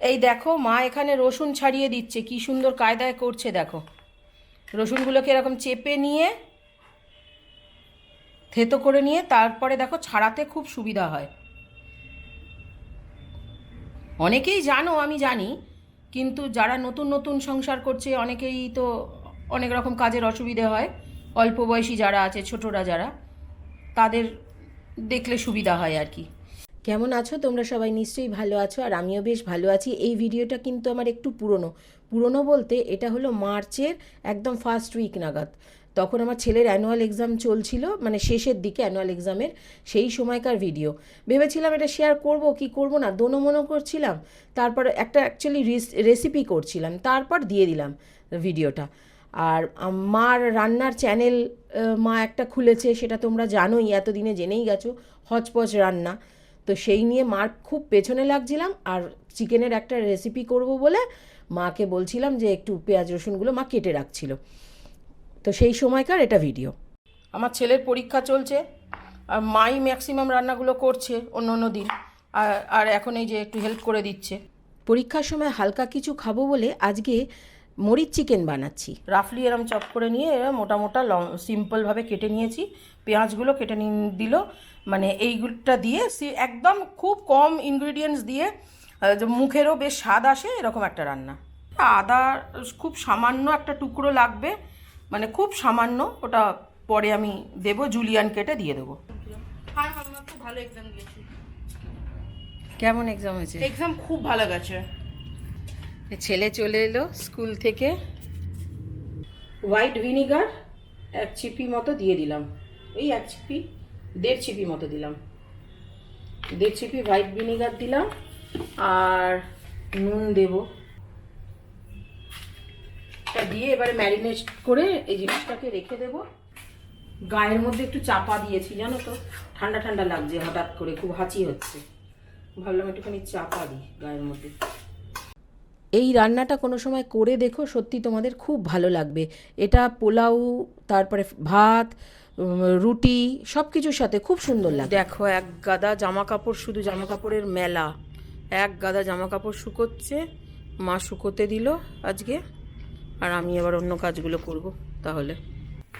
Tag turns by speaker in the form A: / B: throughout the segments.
A: এই দেখো, মা এখানে রসুন ছাড়িয়ে দিচ্ছে। কি সুন্দর কায়দায় করছে, দেখো। রসুনগুলোকে এরকম চেপে নিয়ে, থেতো করে নিয়ে, তারপরে দেখো, ছাড়াতে খুব সুবিধা হয়। অনেকেই জানো, আমি জানি, কিন্তু যারা নতুন নতুন সংসার করছে, অনেকেই তো অনেক রকম কাজের অসুবিধে হয়। অল্প বয়সী যারা আছে, ছোটরা যারা, তাদের দেখলে সুবিধা হয় আর কি। কেমন আছো? তোমরা সবাই নিশ্চয়ই ভালো আছো আর আমিও বেশ ভালো আছি। এই ভিডিওটা কিন্তু আমার একটু পুরনো। পুরনো বলতে এটা হলো মার্চের একদম ফার্স্ট উইক নাগাদ। তখন আমার ছেলের অ্যানুয়াল এক্সাম চলছিল মানে শেষের দিকে অ্যানুয়াল এক্সামের সেই সময়কার ভিডিও ভেবেছিলাম এটা শেয়ার করব, কি করব না, দোনো মনো করছিলাম। তারপর একটা অ্যাকচুয়ালি রেসিপি করছিলাম, তারপর দিয়ে দিলাম ভিডিওটা আর মার রান্নার চ্যানেল মা একটা খুলেছে, সেটা তোমরা জানোই, এতদিনে জেনেই গেছো, হচপচ রান্না। তো সেই নিয়ে মার খুব পেছনে লাগছিলাম আর চিকেনের একটা রেসিপি করব বলে মাকে বলছিলাম যে একটু পেঁয়াজ রসুনগুলো মা কেটে রাখছিল। তো সেই সময়কার এটা ভিডিও আমার ছেলের পরীক্ষা চলছে আর মাই ম্যাক্সিমাম রান্নাগুলো করছে অন্য অন্য দিন। আর আর এখন এই যে একটু হেল্প করে দিচ্ছে। পরীক্ষার সময় হালকা কিছু খাব বলে আজকে মরিচ চিকেন বানাচ্ছি। রাফলি এরম চপ করে নিয়ে এরম মোটা মোটা লং সিম্পলভাবে কেটে নিয়েছি। পেঁয়াজগুলো কেটে নিয়ে দিল। মানে এইগুলোটা দিয়ে সি- একদম খুব কম ইনগ্রিডিয়েন্টস দিয়ে যে মুখেরও বেশ স্বাদ আসে এরকম একটা রান্না। আদা খুব সামান্য একটা টুকরো লাগবে মানে খুব সামান্য ওটা পরে আমি দেবো জুলিয়ান কেটে দিয়ে দেবো।
B: হাই ভালো এক্সাম দিয়েছি।
A: কেমন এক্সাম হয়েছে?
B: এক্সাম খুব ভালো গেছে।
A: ছেলে চলে এলো স্কুল থেকে। হোয়াইট ভিনিগার এক চিপি মতো দিয়ে দিলাম। এই এক চিপি দেড় চিপি মতো দিলাম। দেড় চিপি হোয়াইট ভিনিগার দিলাম আর নুন দেব। এটা দিয়ে এবারে ম্যারিনেট করে এই জিনিসটাকে রেখে দেব। গায়ের মধ্যে একটু চাপা দিয়েছি, জানো তো? ঠান্ডা ঠান্ডা লাগছে হঠাৎ করে, খুব হাঁচি হচ্ছে। ভাবলাম একটুখানি চাপা দিই গায়ের মধ্যে। এই রান্নাটা কোনো সময় করে দেখো, সত্যি তোমাদের খুব ভালো লাগবে। এটা পোলাও, তারপরে ভাত রুটি সব কিছুর সাথে খুব সুন্দর লাগে। দেখো, এক গাদা জামা কাপড় শুধু জামা কাপড়ের মেলা। এক গাদা জামা কাপড় শুকোচ্ছে, মা শুকোতে দিল আজকে, আর আমি এবার অন্য কাজগুলো করব তাহলে।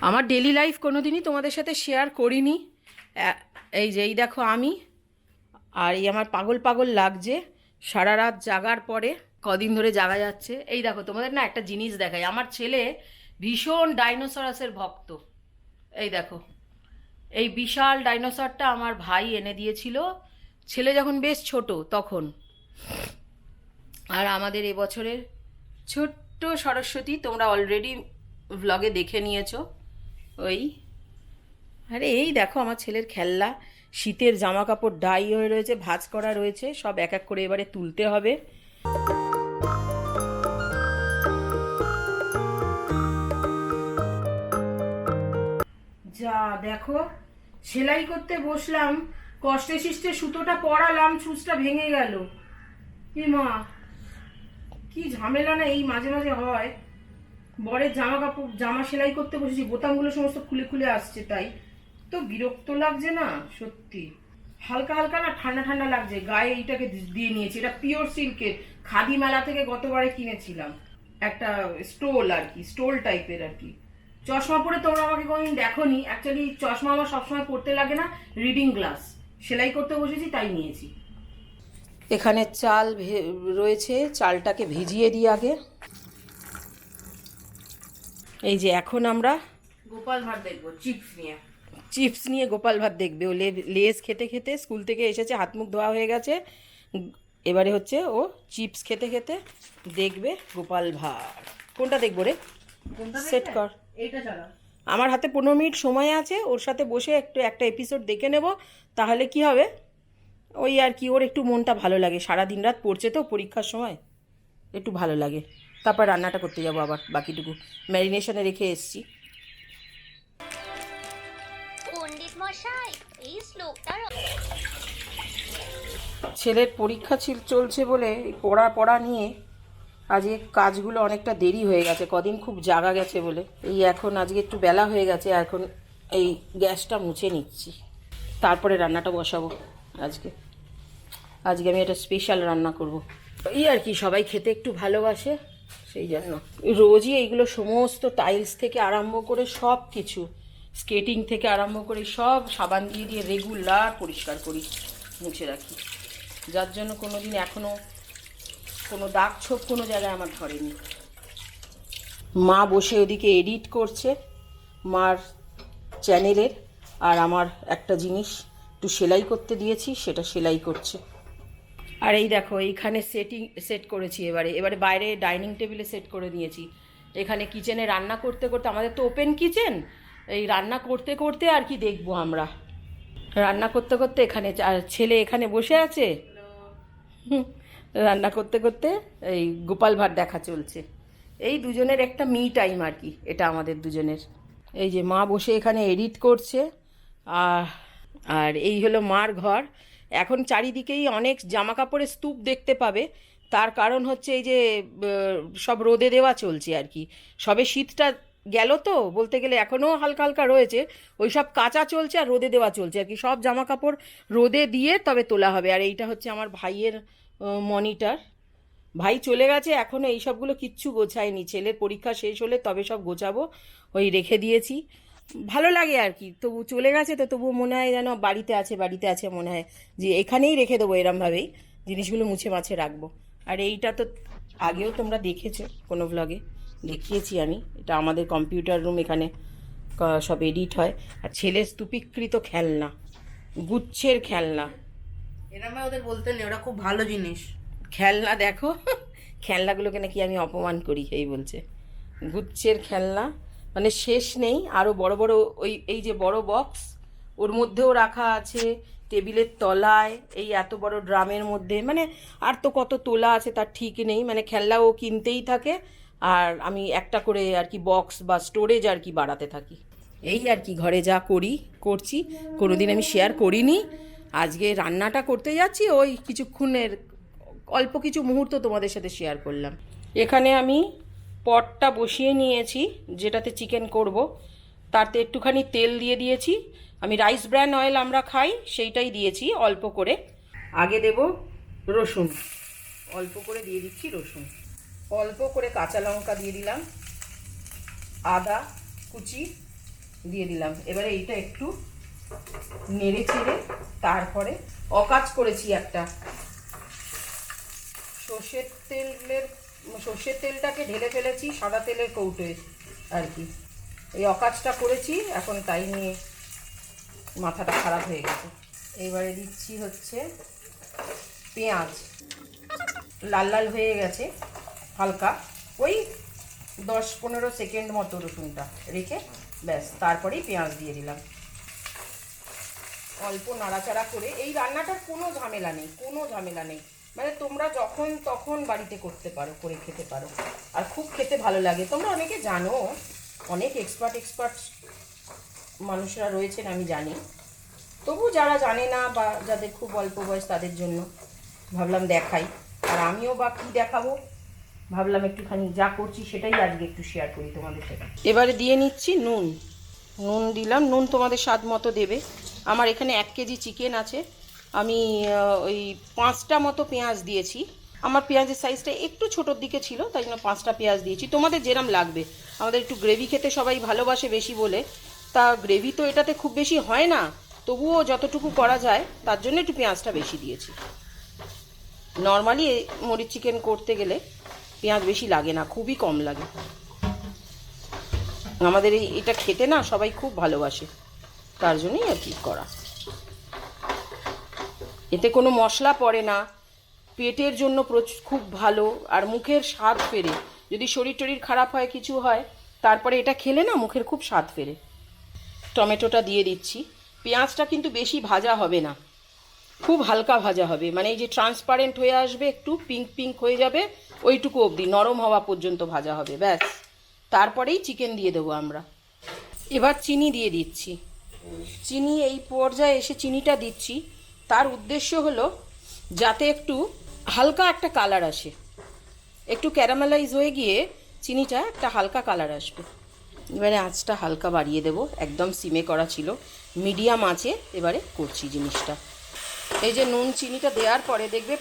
A: আমার ডেলি লাইফ কোনো দিনই তোমাদের সাথে শেয়ার করিনি। এই যে, এই দেখো আমি, আর এই আমার পাগল পাগল লাগছে। সারা রাত জাগার পরে, কদিন ধরে জাগা যাচ্ছে। এই দেখো, তোমাদের না একটা জিনিস দেখাই। আমার ছেলে ভীষণ ডাইনোসরাসের ভক্ত। এই দেখো, এই বিশাল ডাইনোসরটা আমার ভাই এনে দিয়েছিল। ছেলে যখন বেশ ছোট তখন। আর আমাদের এবছরের ছোট্ট সরস্বতী তোমরা অলরেডি ভ্লগে দেখে নিয়েছো। ওই, আরে এই দেখো আমার ছেলের খেলনা, শীতের জামা কাপড় ডাই হয়ে রয়েছে, ভাঁজ করা রয়েছে, সব এক এক করে এবারে তুলতে হবে। যা, দেখো। সেলাই করতে বসলাম, কষ্টে শিষ্টে সুতোটা পরালাম, সুচটা ভেঙে গেল। কি মা, কি ঝামেলা না এই মাঝে মাঝে হয়। বরের জামা কাপড়, জামা সেলাই করতে বসেছি, বোতামগুলো সমস্ত খুলে খুলে আসছে তাই। তো বিরক্ত লাগছে না, সত্যি। হালকা হালকা না ঠান্ডা ঠান্ডা লাগছে, গায়ে এইটাকে দিয়ে নিয়েছি। এটা পিওর সিল্কের খাদি মেলা থেকে গতবারে কিনেছিলাম। একটা স্টোল আর কি স্টোল টাইপের আর কি। চশমা পরে তোমরা আমাকে কোনোদিন দেখোনি। অ্যাকচুয়ালি চশমা আমার সবসময় পড়তে লাগে না রিডিং গ্লাস সেলাই করতে বসেছি তাই নিয়েছি। এখানে চাল রয়েছে চালটাকে ভিজিয়ে দিই আগে। এই যে এখন আমরা
B: গোপাল ভাট দেখব চিপস নিয়ে।
A: চিপস নিয়ে গোপাল ভাত দেখবে। ও লেস খেতে খেতে স্কুল থেকে এসেছে হাত মুখ ধোয়া হয়ে গেছে। এবারে হচ্ছে ও চিপস খেতে খেতে দেখবে গোপাল ভাত কোনটা দেখব রে? সেট কর। আমার হাতে পনেরো মিনিট সময় আছে ওর সাথে বসে একটু একটা এপিসোড দেখে নেব তাহলে কি হবে? ওই আর কি ওর একটু মনটা ভালো লাগে সারা দিন রাত পড়ছে তো পরীক্ষার সময় একটু ভালো লাগে। তারপর রান্নাটা করতে যাব আবার বাকিটুকু ম্যারিনেশনে রেখে এসছি।
C: পণ্ডিত মশাই এই শ্লোকটার
A: ছেলের পরীক্ষা ছিল চলছে বলে পড়া পড়া নিয়ে আজকে কাজগুলো অনেকটা দেরি হয়ে গেছে, কদিন খুব জাগা গেছে বলে। এই এখন আজকে একটু বেলা হয়ে গেছে, এখন এই গ্যাসটা মুছে নিচ্ছি। তারপরে রান্নাটা বসাবো আজকে। আজকে আমি একটা স্পেশাল রান্না করব। এই আর কি, সবাই খেতে একটু ভালোবাসে, সেই জন্য। রোজই এইগুলো সমস্ত টাইলস থেকে আরম্ভ করে সব কিছু স্কেটিং থেকে আরম্ভ করে সব সাবান দিয়ে দিয়ে রেগুলার পরিষ্কার করি, মুছে রাখি। যার জন্য কোনো দিন এখনও কোনো দাগ ছোপ কোনো জায়গায় আমার ধরেনি। মা বসে ওদিকে এডিট করছে মার চ্যানেলের আর আমার একটা জিনিস একটু সেলাই করতে দিয়েছি সেটা সেলাই করছে। আর এই দেখো এইখানে সেটিং সেট করেছি এবারে। এবারে বাইরে ডাইনিং টেবিলে সেট করে দিয়েছি এখানে কিচেনে রান্না করতে করতে আমাদের তো ওপেন কিচেন এই রান্না করতে করতে আর কি দেখব আমরা। রান্না করতে করতে এখানে আর ছেলে এখানে বসে আছে? হুম, রান্না করতে করতে এই গোপাল ভাট দেখা চলছে। এই দুজনের একটা মি টাইম আর কি, এটা আমাদের দুজনের। এই যে মা বসে এখানে এডিট করছে, আর আর এই হলো মার ঘর। এখন চারিদিকেই অনেক জামা কাপড়ের স্তূপ দেখতে পাবে। তার কারণ হচ্ছে এই যে সব রোদে দেওয়া চলছে আর কি। সবে শীতটা গেল তো, বলতে গেলে এখনও হালকা হালকা রয়েছে। ওই সব কাঁচা চলছে আর রোদে দেওয়া চলছে আর কি। সব জামা কাপড় রোদে দিয়ে তবে তোলা হবে। আর এইটা হচ্ছে আমার ভাইয়ের মনিটর ভাই চলে গেছে, এখনও এই সবগুলো কিচ্ছু গোছায়নি। ছেলের পরীক্ষা শেষ হলে তবে সব গোছাবো, ওই রেখে দিয়েছি। ভালো লাগে আর কি, তবু চলে গেছে তো তবু মনে হয় যেন বাড়িতে আছে বাড়িতে আছে মনে হয় যে এখানেই রেখে দেবো এরমভাবেই, জিনিসগুলো মুছে মাছে রাখব। আর এইটা তো আগেও তোমরা দেখেছ কোনো ব্লগে দেখিয়েছি আমি। এটা আমাদের কম্পিউটার রুম এখানে সব এডিট হয়। আর ছেলের স্তূপীকৃত খেলনা, গুচ্ছের খেলনা।
B: এরম ওদের বলতে নেই, ওরা খুব ভালো জিনিস।
A: খেলনা দেখো, খেলনাগুলোকে নাকি আমি অপমান করি, এই বলছে। গুচ্ছের খেলনা মানে শেষ নেই আরও বড় বড় ওই, এই যে বড় বক্স, ওর মধ্যেও রাখা আছে, টেবিলের তলায়, এই এত বড় ড্রামের মধ্যে মানে আর তো কত তোলা আছে তার ঠিক নেই মানে খেলনা ও কিনতেই থাকে, আর আমি একটা করে আর কি বক্স বা স্টোরেজ আর কি বাড়াতে থাকি। এই আর কি ঘরে যা করি, করছি, কোনোদিন আমি শেয়ার করিনি আজকে রান্নাটা করতে যাচ্ছি, ওই কিছুক্ষণের অল্প কিছু মুহূর্ত তোমাদের সাথে শেয়ার করলাম। এখানে আমি পটটা বসিয়ে নিয়েছি, যেটাতে চিকেন করব। তাতে একটুখানি তেল দিয়ে দিয়েছি। আমি রাইস ব্র্যান অয়েল আমরা খাই, সেইটাই দিয়েছি অল্প করে। আগে দেব রসুন। অল্প করে দিয়ে দিচ্ছি রসুন। অল্প করে কাঁচা লঙ্কা দিয়ে দিলাম। আদা কুচি দিয়ে দিলাম। এবারে এইটা একটু নেড়ে চেড়ে তারপরে অকাজ করেছি একটা সর্ষের তেলের, সর্ষের তেলটাকে ঢেলে ফেলেছি, সাদা তেলের কৌটোয় আর কি। এই অকাজটা করেছি, এখন তাই নিয়ে মাথাটা খারাপ হয়ে গেছে। এবারে দিচ্ছি হচ্ছে পেঁয়াজ। লাল লাল হয়ে গেছে, হালকা। ওই দশ পনেরো সেকেন্ড মতো রসুনটা রেখে ব্যাস, তারপরেই পেঁয়াজ দিয়ে দিলাম। অল্প নাড়াচাড়া করে, এই রান্নাটার কোনো ঝামেলা নেই, কোনো ঝামেলা নেই। মানে তোমরা যখন তখন বাড়িতে করতে পারো, করে খেতে পারো। আর খুব খেতে ভালো লাগে। তোমরা অনেকে জানো, অনেক এক্সপার্ট এক্সপার্ট মানুষরা রয়েছেন, আমি জানি। তবু যারা জানে না বা যাদের খুব অল্প বয়স তাদের জন্য ভাবলাম দেখাই। আর আমিও বা কী দেখাবো? ভাবলাম একটুখানি যা করছি সেটাই আজকে একটু শেয়ার করি তোমাদের সাথে। এবারে দিয়ে নিচ্ছি নুন। নুন দিলাম। নুন তোমাদের স্বাদ মতো দেবে। আমার এখানে এক কেজি চিকেন আছে। আমি ওই পাঁচটা মতো পেঁয়াজ দিয়েছি। আমার পেঁয়াজের সাইজটা একটু ছোটোর দিকে ছিল, তাই জন্য পাঁচটা পেঁয়াজ দিয়েছি। তোমাদের যেরম লাগবে। আমাদের একটু গ্রেভি খেতে সবাই ভালোবাসে বেশি বলে। তা গ্রেভি তো এটাতে খুব বেশি হয় না। তবুও যতটুকু করা যায়, তার জন্য একটু পেঁয়াজটা বেশি দিয়েছি। নর্মালি মরিচ চিকেন করতে গেলে পেঁয়াজ বেশি লাগে না, খুবই কম লাগে। আমাদের এটা খেতে না সবাই খুব ভালোবাসে। তার জন্যই আর কি করা। এতে কোনো মশলা পড়ে না। পেটের জন্য খুব ভালো আর মুখের স্বাদ ফেরে। যদি শরীর টরীর খারাপ হয়, কিছু হয়, তারপরে এটা খেলে না মুখের খুব স্বাদ ফেরে। টমেটোটা দিয়ে দিচ্ছি। পেঁয়াজটা কিন্তু বেশি ভাজা হবে না। খুব হালকা ভাজা হবে। মানে এই যে ট্রান্সপারেন্ট হয়ে আসবে, একটু পিঙ্ক পিঙ্ক হয়ে যাবে, ওইটুকু অবধি। নরম হওয়া পর্যন্ত ভাজা হবে, ব্যাস। তারপরেই চিকেন দিয়ে দেবো আমরা। এবার চিনি দিয়ে দিচ্ছি। চিনি এই পর্যায়ে এসে চিনিটা দিচ্ছি। তার উদ্দেশ্য হলো যাতে একটু হালকা একটা কালার আসে। একটু ক্যারামেলাইজ হয়ে গিয়ে চিনিটা একটা হালকা কালার আসবে। এবারে আঁচটা হালকা বাড়িয়ে দেব। একদম সিমে করা ছিল। মিডিয়াম আঁচে এবারে করছি জিনিসটা। এই যে নুন চিনিটা দেওয়ার পরে দেখবে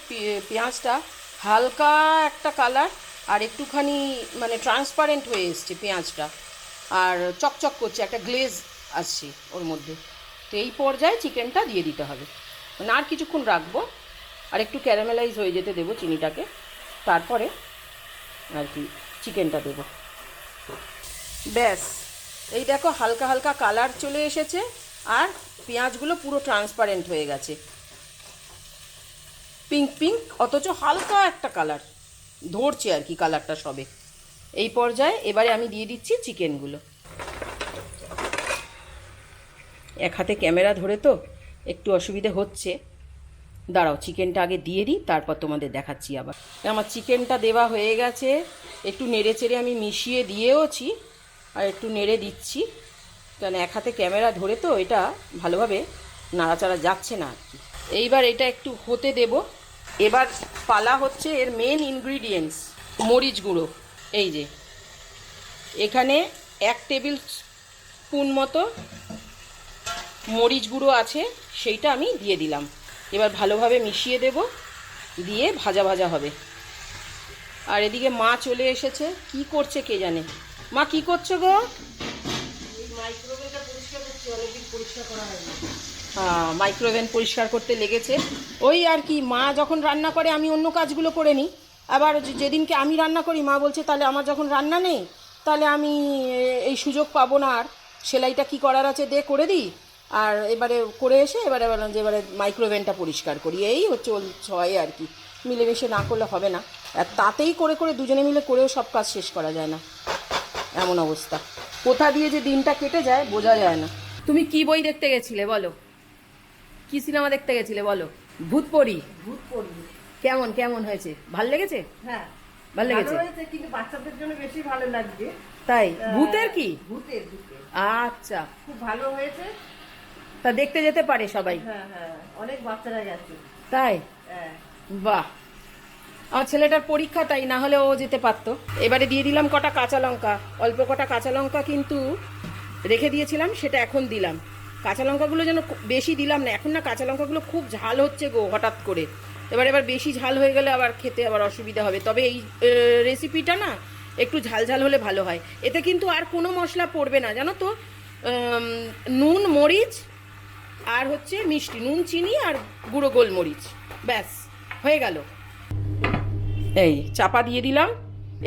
A: পেঁয়াজটা হালকা একটা কালার আর একটুখানি মানে ট্রান্সপারেন্ট হয়ে এসছে পেঁয়াজটা। আর চকচক করছে, একটা গ্লেজ আসছে ওর মধ্যে। তো এই পর্যায়ে চিকেনটা দিয়ে দিতে হবে। মানে আর কিছুক্ষণ রাখব। আর একটু ক্যারামেলাইজ হয়ে যেতে দেবো চিনিটাকে। তারপরে আর কি চিকেনটা দেবো। ব্যাস। এই দেখো হালকা হালকা কালার চলে এসেছে। আর পেঁয়াজগুলো পুরো ট্রান্সপারেন্ট হয়ে গেছে। পিঙ্ক পিঙ্ক, অথচ হালকা একটা কালার। ধরছে আর কি কালারটা সবে। এই পর্যায়ে এবারে আমি দিয়ে দিচ্ছি চিকেনগুলো। এক হাতে ক্যামেরা ধরে তো, একটু অসুবিধে হচ্ছে। দাঁড়াও, চিকেনটা আগে দিয়ে দিই, তারপর তোমাদের দেখাচ্ছি আবার। আমার চিকেনটা দেওয়া হয়ে গেছে, একটু নেড়ে চেড়ে আমি মিশিয়ে দিয়েওছি, আর একটু নেড়ে দিচ্ছি। কারণ এক হাতে ক্যামেরা ধরে তো, এটা ভালোভাবে নাড়াচাড়া যাচ্ছে না আর কি। এইবার এটা একটু হতে দেব। এবার পালা হচ্ছে এর মেন ইনগ্রিডিয়েন্টস মরিচ গুঁড়ো। এই যে, এখানে এক টেবিল স্পুন মতো মরিচ গুঁড়ো আছে সেইটা আমি দিয়ে দিলাম। এবার ভালোভাবে মিশিয়ে দেব দিয়ে ভাজা ভাজা হবে। আর এদিকে মা চলে এসেছে কি করছে কে জানে? মা কি করছ গো? হ্যাঁ মাইক্রোওভেন পরিষ্কার করতে লেগেছে। ওই আর কি মা যখন রান্না করে আমি অন্য কাজগুলো করে নিই। আবার যেদিনকে আমি রান্না করি মা বলছে তাহলে আমার যখন রান্না নেই তাহলে আমি এই সুযোগ পাবো না আর। সেলাইটা কি করার আছে দে করে দিই? আর এবারে করে এসে এবারে বললাম যে এবারে মাইক্রোওভেনটা পরিষ্কার করি। এই হচ্ছে হয় আর কি। মিলেমিশে না করলে হবে না। আর তাতেই করে করে দুজনে মিলে করেও সব কাজ শেষ করা যায় না। এমন অবস্থা। কোথা দিয়ে যে দিনটা কেটে যায় বোঝা যায় না। তুমি কি বই দেখতে গেছিলে বলো? কি সিনেমা দেখতে গেছিলে বলো? ভূতপরি
B: ভূত পড়ি
A: কেমন কেমন হয়েছে? ভালো লেগেছে?
B: হ্যাঁ।
A: ভালো লেগেছে?
B: ভালো হয়েছে কিন্তু বাচ্চাদের জন্য বেশি ভালো লাগবে
A: তাই? ভূতের কি?
B: ভূতের ভূতের।
A: আচ্ছা।
B: খুব ভালো হয়েছে।
A: তা দেখতে যেতে পারে সবাই।
B: হ্যাঁ হ্যাঁ অনেক বাচ্চারা গেছে
A: তাই?
B: হ্যাঁ।
A: বাহ। আমার ছেলেটার পরীক্ষা তাই না হলে ও যেতে পারতো। এবারে দিয়ে দিলাম কটা কাঁচা লঙ্কা। অল্প কটা কাঁচা লঙ্কা কিন্তু রেখে দিয়েছিলাম সেটা এখন দিলাম। কাঁচা লঙ্কাগুলো যেন বেশি দিলাম না এখন না কাঁচা লঙ্কাগুলো খুব ঝাল হচ্ছে গো হঠাৎ করে। এবার এবার বেশি ঝাল হয়ে গেলে আবার খেতে আবার অসুবিধা হবে। তবে এই রেসিপিটা না একটু ঝাল ঝাল হলে ভালো হয়। এতে কিন্তু আর কোনো মশলা পড়বে না। জানো তো নুন মরিচ আর হচ্ছে মিষ্টি, নুন, চিনি আর গুঁড়ো গোলমরিচ। ব্যাস, হয়ে গেল। এই, চাপা দিয়ে দিলাম।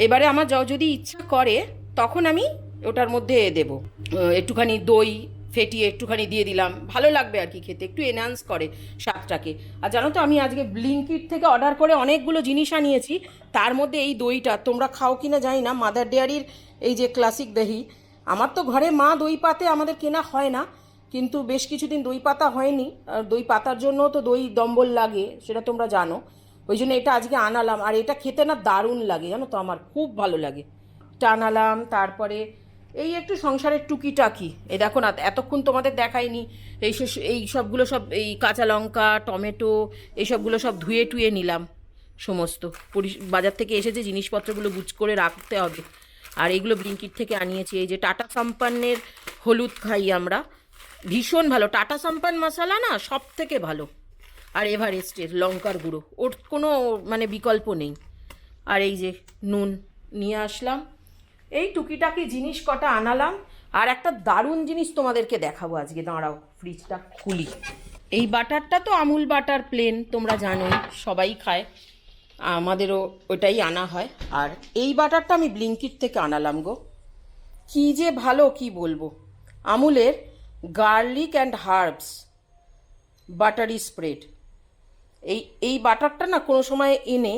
A: এবারে আমার যদি ইচ্ছা করে, তখন আমি ওটার মধ্যে দেব। একটুখানি দই ফেটিয়ে একটুখানি দিয়ে দিলাম। ভালো লাগবে আর কি খেতে, একটু এনহান্স করে স্বাদটাকে। আর জানো তো, আমি আজকে ব্লিঙ্কিট থেকে অর্ডার করে অনেকগুলো জিনিস আনিয়েছি। তার মধ্যে এই দইটা, তোমরা খাও কি না জানি না মাদার ডেয়ারির এই যে ক্লাসিক দহি। আমার তো ঘরে মা দই পাতে আমাদের কেনা হয় না। কিন্তু বেশ কিছুদিন দই পাতা হয়নি। আর দই পাতার জন্য তো দই দম্বল লাগে, সেটা তোমরা জানো। ওই জন্য এটা আজকে আনালাম। আর এটা খেতে না দারুণ লাগে, জানো তো আমার, খুব ভালো লাগে। এটা আনালাম, তারপরে এই একটু সংসারের টুকিটাকি। এ দেখো না, এতক্ষণ তোমাদের দেখাইনি, এই এই সবগুলো সব, এই কাঁচা লঙ্কা, টমেটো, এই সবগুলো সব ধুয়ে টুয়ে নিলাম সমস্ত। বাজার থেকে এসেছে জিনিসপত্রগুলো গুছ করে রাখতে হবে। আর এইগুলো ব্লিঙ্কিট থেকে আনিয়েছি, এই যে টাটা সাম্পান্নের হলুদ খাই আমরা। ভীষণ ভালো। টাটা সাম্পান মশলা না সব থেকে ভালো। আর এভারেস্টের লঙ্কার গুঁড়ো, ওর কোনো মানে বিকল্প নেই। আর এই যে নুন নিয়ে আসলাম। এই টুকিটাকি জিনিস কটা আনালাম। আর একটা দারুণ জিনিস তোমাদেরকে দেখাবো আজকে। দাঁড়াও ফ্রিজটা খুলি। এই বাটারটা তো আমুল বাটার প্লেন তোমরা জানোই, সবাই খায়। আমাদেরও ওটাই আনা হয়। আর এই বাটারটা আমি ব্লিঙ্কিট থেকে আনালাম গো। কি যে ভালো, কি বলব। আমুলের garlic and herbs, buttery spread. এই এই বাটারটা না কোনো সময় এনে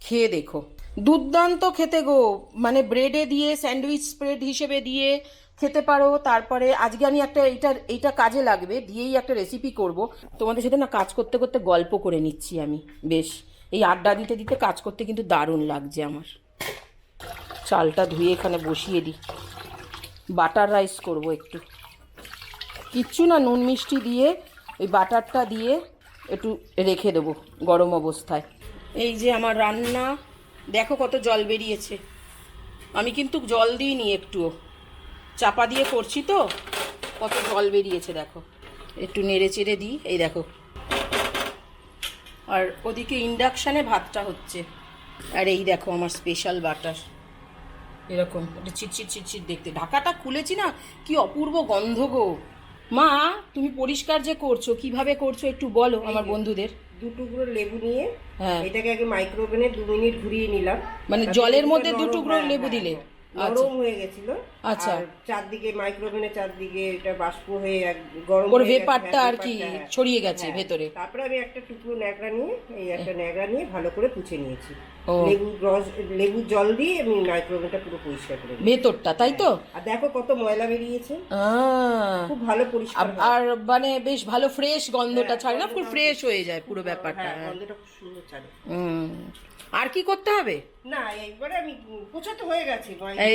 A: খেয়ে দেখো। দুর্দান্ত খেতে গো মানে ব্রেডে দিয়ে স্যান্ডউইচ স্প্রেড হিসেবে দিয়ে খেতে পারো। তারপরে আজকে আমি একটা এইটা এইটা কাজে লাগবে, দিয়েই একটা রেসিপি করব। তোমাদের সাথে না কাজ করতে করতে গল্প করে নিচ্ছি আমি, বেশ। এই আড্ডা দিতে দিতে কাজ করতে কিন্তু দারুণ লাগছে আমার। চালটা ধুয়ে এখানে বসিয়ে দিই। বাটার রাইস করব একটু। কিচ্ছু না, নুন মিষ্টি দিয়ে ওই বাটারটা দিয়ে একটু রেখে দেবো গরম অবস্থায়। এই যে আমার রান্না, দেখো কত জল বেরিয়েছে। আমি কিন্তু জল দিইনি একটুও। চাপা দিয়ে করছি তো, কত জল বেরিয়েছে দেখো। একটু নেড়ে চেড়ে দিই, এই দেখো। আর ওদিকে ইন্ডাকশানে ভাতটা হচ্ছে। আর এই দেখো আমার স্পেশাল বাটার। এরকম এটা চিটচিট চিটচিট দেখতে। ঢাকাটা খুলেছি না, কি অপূর্ব গন্ধ গো। মা তুমি পরিষ্কার যে করছ কীভাবে করছ একটু বলো আমার বন্ধুদের।
B: দু টুকরো লেবু নিয়ে
A: হ্যাঁ।
B: এটাকে আগে মাইক্রোওভেনে দু মিনিট ঘুরিয়ে নিলাম।
A: মানে জলের মধ্যে দু টুকরো
B: হ্যাঁ,
A: লেবু
B: হ্যাঁ,
A: দিলে? আচ্ছা।
B: নরম হয়ে গেছিল।
A: আচ্ছা।
B: চারদিকে মাইক্রোওভেনের চারদিকে এটা বাষ্প হয়ে এক গরম
A: ওর ভেপারটা
B: হ্যাঁ,
A: আর কি
B: হ্যাঁ।
A: ছড়িয়ে গেছে
B: হ্যাঁ।
A: ভেতরে।
B: তারপরে আমি একটা টুকরো ন্যাকড়া নিয়ে এই একটা ন্যাকড়া নিয়ে ভালো করে পুছে নিয়েছি। লেবু রস লেবুর জল দিয়ে আমি মাইক্রোওভেনটা পুরো পরিষ্কার করে
A: ভেতরটা তাই তো?
B: আর দেখো কত ময়লা বেরিয়েছে। খুব ভালো পরিষ্কার
A: আর- মানে বেশ ভালো ফ্রেশ গন্ধটা ছাড়ে না? পুরো ফ্রেশ হয়ে যায় পুরো ব্যাপারটা।
B: গন্ধটা খুব সুন্দর ছাড়ে।
A: হুম। আর কি করতে হবে?
B: না এইবারে আমি তো হয়ে গেছে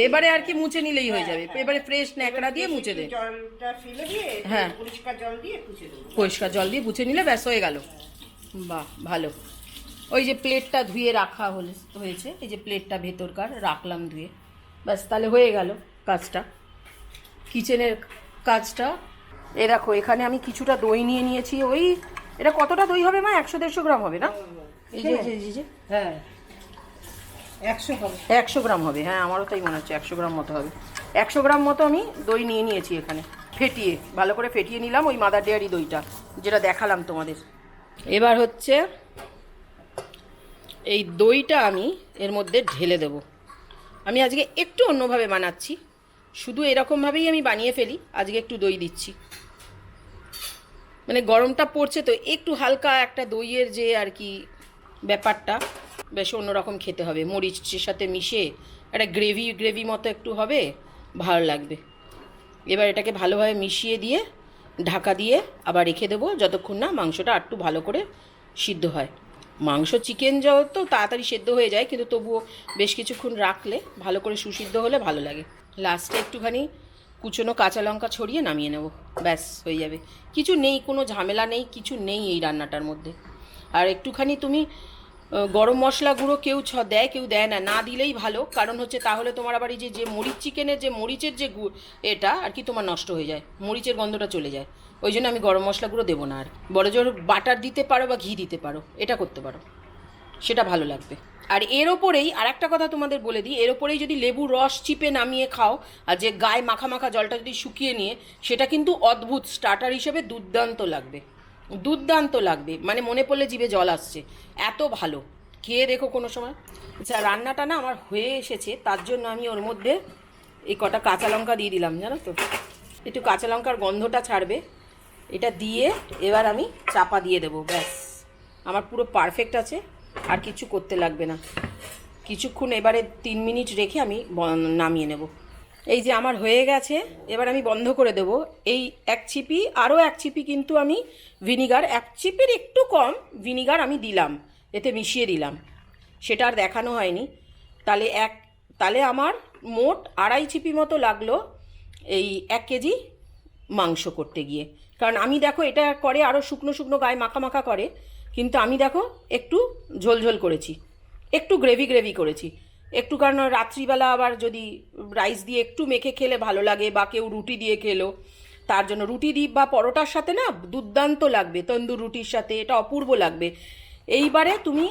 A: এবারে আর কি মুছে নিলেই হয়ে যাবে। এবারে ফ্রেশ ন্যাকড়া দিয়ে মুছে দে।
B: জলটা ফেলে দিয়ে
A: হ্যাঁ।
B: পরিষ্কার জল দিয়ে দেবো।
A: পরিষ্কার জল দিয়ে মুছে নিলে ব্যাস হয়ে গেল। বাহ ভালো। ওই যে প্লেটটা ধুয়ে রাখা হলে হয়েছে এই যে প্লেটটা ভেতরকার রাখলাম ধুয়ে। ব্যাস তাহলে হয়ে গেল কাজটা। কিচেনের কাজটা। এ দেখো এখানে আমি কিছুটা দই নিয়ে নিয়েছি। ওই এটা কতটা দই হবে মা? একশো দেড়শো গ্রাম হবে না? এই যে এই যে-
B: হ্যাঁ। একশো হবে
A: একশো গ্রাম হবে হ্যাঁ আমারও তাই মনে হচ্ছে একশো গ্রাম মতো হবে। একশো গ্রাম মতো আমি দই নিয়ে নিয়েছি এখানে ফেটিয়ে ভালো করে ফেটিয়ে নিলাম ওই মাদার ডেয়ারি দইটা যেটা দেখালাম তোমাদের। এবার হচ্ছে এই দইটা আমি এর মধ্যে ঢেলে দেব। আমি আজকে একটু অন্যভাবে বানাচ্ছি শুধু এরকমভাবেই আমি বানিয়ে ফেলি আজকে একটু দই দিচ্ছি। মানে গরমটা পড়ছে তো একটু হালকা একটা দইয়ের যে আর কি ব্যাপারটা বেশ অন্যরকম খেতে হবে। মরিচের সাথে মিশে একটা গ্রেভি গ্রেভি মতো একটু হবে, ভালো লাগবে। এবার এটাকে ভালোভাবে মিশিয়ে দিয়ে ঢাকা দিয়ে আবার রেখে দেবো, যতক্ষণ না মাংসটা একটু ভালো করে সিদ্ধ হয়। মাংস চিকেন যত তাড়াতাড়ি সেদ্ধ হয়ে যায়, কিন্তু তবুও বেশ কিছুক্ষণ রাখলে, ভালো করে সুসিদ্ধ হলে ভালো লাগে। লাস্টে একটুখানি কুচনো কাঁচা লঙ্কা ছড়িয়ে নামিয়ে নেব। ব্যাস, হয়ে যাবে। কিছু নেই, কোনো ঝামেলা নেই, কিছু নেই এই রান্নাটার মধ্যে। আর একটুখানি তুমি গরম মশলা গুঁড়ো কেউ ছ, দেয়, কেউ দেয় না। না দিলেই ভালো। কারণ হচ্ছে তাহলে তোমার আবার এই যে মরিচ চিকেনের যে মরিচের যে গু এটা আর কি তোমার নষ্ট হয়ে যায়। মরিচের গন্ধটা চলে যায়। ওই জন্য আমি গরম মশলা গুঁড়ো দেবো না আর। বড় জোর বাটার দিতে পারো বা ঘি দিতে পারো। এটা করতে পারো। সেটা ভালো লাগবে। আর এর ওপরেই আর একটা কথা তোমাদের বলে দিই। এর ওপরেই যদি লেবু রস চিপে নামিয়ে খাও আর যে গায়ে মাখা মাখা জলটা যদি শুকিয়ে নিয়ে, সেটা কিন্তু অদ্ভুত। স্টার্টার হিসেবে দুর্দান্ত লাগবে। দুর্দান্ত লাগবে। মানে মনে পড়লে জিভে জল আসছে। এত ভালো। খেয়ে দেখো কোনো সময়। আচ্ছা রান্নাটা না আমার হয়ে এসেছে। তার জন্য আমি ওর মধ্যে এই কটা কাঁচা লঙ্কা দিয়ে দিলাম, জানো তো? একটু কাঁচা লঙ্কার গন্ধটা ছাড়বে। এটা দিয়ে এবার আমি চাপা দিয়ে দেবো, ব্যাস। আমার পুরো পারফেক্ট আছে। আর কিছু করতে লাগবে না। কিছুক্ষণ এবারে তিন মিনিট রেখে আমি নামিয়ে নেব। এই যে আমার হয়ে গেছে, এবার আমি বন্ধ করে দেব। এই এক চিপি আরও এক চিপি কিন্তু আমি ভিনিগার, এক চিপির একটু কম ভিনিগার আমি দিলাম, এতে মিশিয়ে দিলাম। সেটা আর দেখানো হয়নি। তাহলে এক, তাহলে আমার মোট আড়াই চিপি মতো লাগল এই এক কেজি মাংস করতে গিয়ে। কারণ আমি দেখো, এটা করে আরও শুকনো শুকনো গায়ে মাখা মাখা করে, কিন্তু আমি দেখো, একটু ঝোলঝোল করেছি। একটু গ্রেভি গ্রেভি করেছি। একটু কারণ রাত্রিবেলা আবার যদি রাইস দিয়ে একটু মেখে খেলে ভালো লাগে বা কেউ রুটি দিয়ে খেলো, তার জন্য রুটি দিই বা পরোটার সাথে না দুর্দান্ত লাগবে, তন্দুর রুটির সাথে, এটা অপূর্ব লাগবে। এইবারে তুমি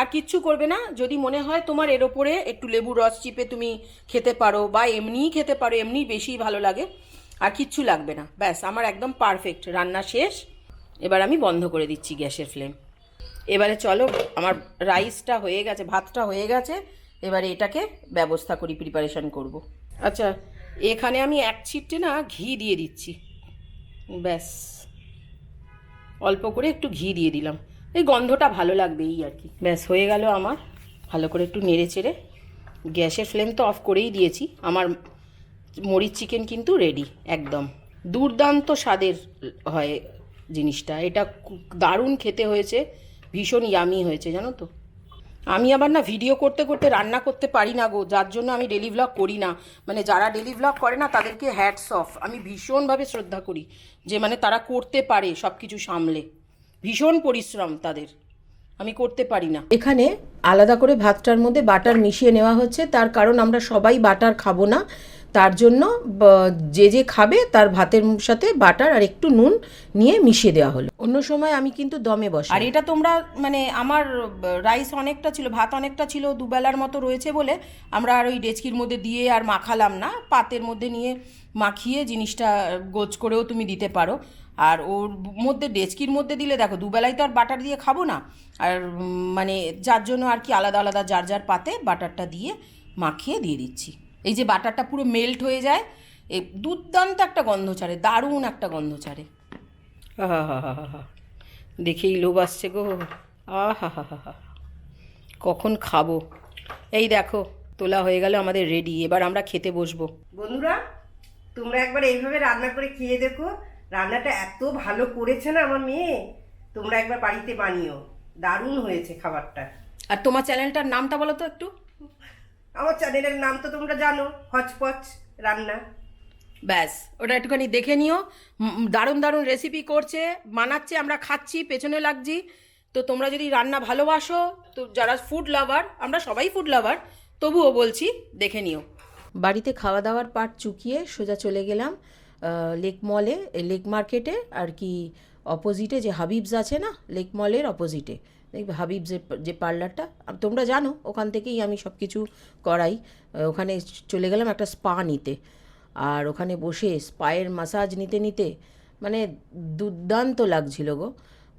A: আর কিচ্ছু করবে না, যদি মনে হয় তোমার এর ওপরে একটু লেবু রস চিপে তুমি খেতে পারো বা এমনিই খেতে পারো এমনি বেশি ভালো লাগে, আর কিচ্ছু লাগবে না। ব্যাস, আমার একদম পারফেক্ট রান্না শেষ। এবার আমি বন্ধ করে দিচ্ছি গ্যাসের ফ্লেম এবারে চলো, আমার রাইসটা হয়ে গেছে, ভাতটা হয়ে গেছে। এবারে এটাকে ব্যবস্থা করি প্রিপারেশন করব। আচ্ছা এখানে আমি এক ছিটটে না ঘি দিয়ে দিচ্ছি। ব্যাস। অল্প করে একটু ঘি দিয়ে দিলাম। এই গন্ধটা ভালো লাগবে এই আর কি। ব্যাস, হয়ে গেল আমার। ভালো করে একটু নেড়ে চেড়ে। গ্যাসের ফ্লেম তো অফ করেই দিয়েছি। আমার মরিচ চিকেন কিন্তু রেডি একদম। দুর্দান্ত স্বাদের হয় জিনিসটা। এটা দারুণ খেতে হয়েছে। ভীষণ ইয়ামি হয়েছে, জানো তো? আমি আবার না ভিডিও করতে করতে রান্না করতে পারি না গো, যার জন্য আমি ডেলি ভ্লগ করি না। মানে যারা ডেলি ভ্লগ করে না, তাদেরকে হ্যাটস অফ আমি ভীষণভাবে শ্রদ্ধা করি যে মানে তারা করতে পারে সব কিছু সামলে। ভীষণ পরিশ্রম তাদের। আমি করতে পারি না। এখানে আলাদা করে ভাতটার মধ্যে বাটার মিশিয়ে নেওয়া হচ্ছে, তার কারণ আমরা সবাই বাটার খাব না। তার জন্য যে যে খাবে তার ভাতের সাথে বাটার আর একটু নুন নিয়ে মিশিয়ে দেওয়া হলো। অন্য সময় আমি কিন্তু দমে বসে। আর এটা তোমরা মানে আমার রাইস অনেকটা ছিল, ভাত অনেকটা ছিল, দুবেলার মতো রয়েছে বলে আমরা আর ওই ডেচকির মধ্যে দিয়ে আর মাখালাম না। পাতের মধ্যে নিয়ে মাখিয়ে জিনিসটা, গোছ করেও তুমি দিতে পারো। আর ওর মধ্যে, ডেচকির মধ্যে দিলে দেখো, দুবেলায় তো আর বাটার দিয়ে খাব না। আর মানে যার জন্য আর কি আলাদা আলাদা যার যার পাতে বাটারটা দিয়ে মাখিয়ে দিয়ে দিচ্ছি। এই যে বাটারটা পুরো মেল্ট হয়ে যায় এই দুর্দান্ত একটা গন্ধ ছাড়ে দারুণ একটা গন্ধ ছাড়ে। আহা দেখেই লোভ আসছে গো। আহা হা হা হা কখন খাব? এই দেখো তোলা হয়ে গেল আমাদের রেডি এবার আমরা খেতে বসবো।
B: বন্ধুরা তোমরা একবার এইভাবে রান্না করে খেয়ে দেখো। রান্নাটা এত ভালো করেছে না আমার মেয়ে? তোমরা একবার বাড়িতে বানিও। দারুণ হয়েছে খাবারটা।
A: আর তোমার চ্যানেলটার নামটা বলো তো একটু।
B: আমার চ্যানেলের নাম তো তোমরা জানো হচপচ রান্না।
A: ব্যাস ওটা একটুখানি দেখে নিও। দারুণ দারুণ রেসিপি করছে বানাচ্ছে আমরা খাচ্ছি পেছনে লাগছি। তো তোমরা যদি রান্না ভালোবাসো তো যারা ফুড লাভার আমরা সবাই ফুড লাভার তবুও বলছি দেখে নিও। বাড়িতে খাওয়া দাওয়ার পাট চুকিয়ে সোজা চলে গেলাম লেক মলে লেক মার্কেটে আর কি অপোজিটে যে হাবিবস আছে না লেক মলের অপোজিটে দেখবে হাবিব যে যে পার্লারটা তোমরা জানো, ওখান থেকেই আমি সব কিছু করাই ওখানে চলে গেলাম একটা স্পা নিতে। আর ওখানে বসে স্পায়ের মাসাজ নিতে নিতে মানে দুর্দান্ত লাগছিল গো।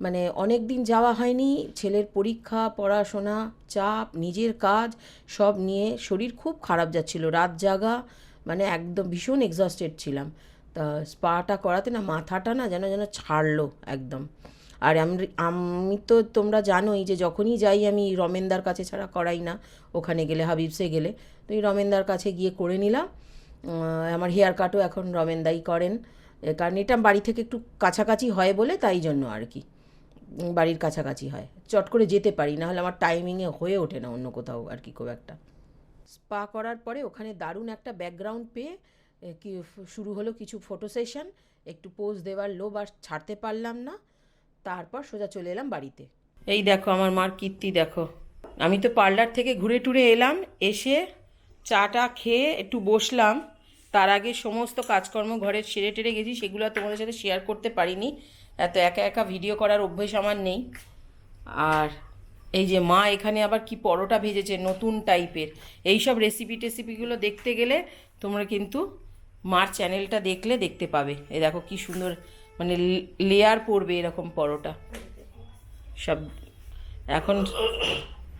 A: মানে অনেক দিন যাওয়া হয়নি, ছেলের পরীক্ষা, পড়াশোনা, চাপ, নিজের কাজ, সব নিয়ে শরীর খুব খারাপ যাচ্ছিল, রাত জাগা মানে একদম ভীষণ এক্সস্টেড ছিলাম। তা স্পাটা করাতে না, মাথাটা না যেন যেন ছাড়লো একদম। আর আমি তো তোমরা জানোই যে যখনই যাই আমি রমেনদার কাছে ছাড়া করাই না। ওখানে গেলে, হাবিবসে গেলে। তো এই রমেনদার কাছে গিয়ে করে নিলাম। আমার হেয়ার কাটও এখন রমেনদাই করেন। কারণ এটা বাড়ি থেকে একটু কাছাকাছি হয় বলে তাই জন্য আর কি। বাড়ির কাছাকাছি হয়। চট করে যেতে পারি না হলে আমার টাইমিংয়ে হয়ে ওঠে না অন্য কোথাও আর কি খুব একটা। স্পা করার পরে ওখানে দারুণ একটা ব্যাকগ্রাউন্ড পেয়ে কি শুরু হলো কিছু ফটো সেশন একটু পোজ দেওয়ার লোভ আর ছাড়তে পারলাম না। তারপর সোজা চলে এলাম বাড়িতে। এই দেখো আমার মার কীর্তি দেখো। আমি তো পার্লার থেকে ঘুরে টুরে এলাম, এসে চাটা খেয়ে একটু বসলাম। তার আগে সমস্ত কাজকর্ম ঘরের সেরে টেরে গেছি, সেগুলো তোমাদের সাথে শেয়ার করতে পারিনি। এত একা একা ভিডিও করার অভ্যেস আমার নেই। আর এই যে মা এখানে আবার কি পরোটা ভেজেছে, নতুন টাইপের এই সব রেসিপি টেসিপিগুলো দেখতে গেলে তোমরা কিন্তু মার চ্যানেলটা দেখলে দেখতে পাবে। এই দেখো কি সুন্দর মানে লেয়ার পড়বে এরকম পরোটা। সব, এখন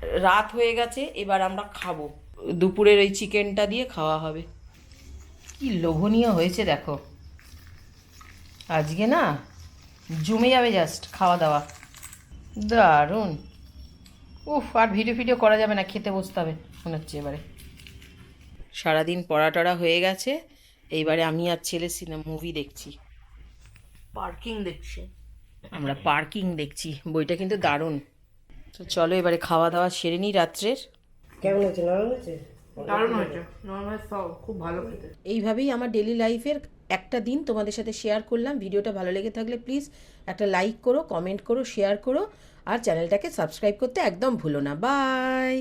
A: রাত হয়ে গেছে, এবার আমরা খাব। দুপুরের ওই চিকেনটা দিয়ে খাওয়া হবে। কি লোভনীয় হয়েছে দেখো। আজকে না জমে যাবে জাস্ট খাওয়া দাওয়া। দারুণ। উফ, আর ভিডিও ফিডিও করা যাবে না, খেতে বসতে হবে, মনে হচ্ছে এবারে। সারাদিন পড়া টড়া হয়ে গেছে, এইবারে আমি আর ছেলে সিনেমা মুভি দেখছি।
B: পার্কিং দেখছে।
A: আমরা পার্কিং দেখছি বইটা কিন্তু দারুণ। তো চলো এবারে খাওয়া দাওয়া সেরে নিই রাত্রের।
B: কেমন হয়েছে? নরম হয়েছে?
D: দারুণ হয়েছে নর্মাল সব খুব ভালো খেতে
A: এইভাবেই আমার ডেলি লাইফের একটা দিন তোমাদের সাথে শেয়ার করলাম। ভিডিওটা ভালো লেগে থাকলে প্লিজ একটা লাইক করো কমেন্ট করো শেয়ার করো আর চ্যানেলটাকে সাবস্ক্রাইব করতে একদম ভুলো না। বাই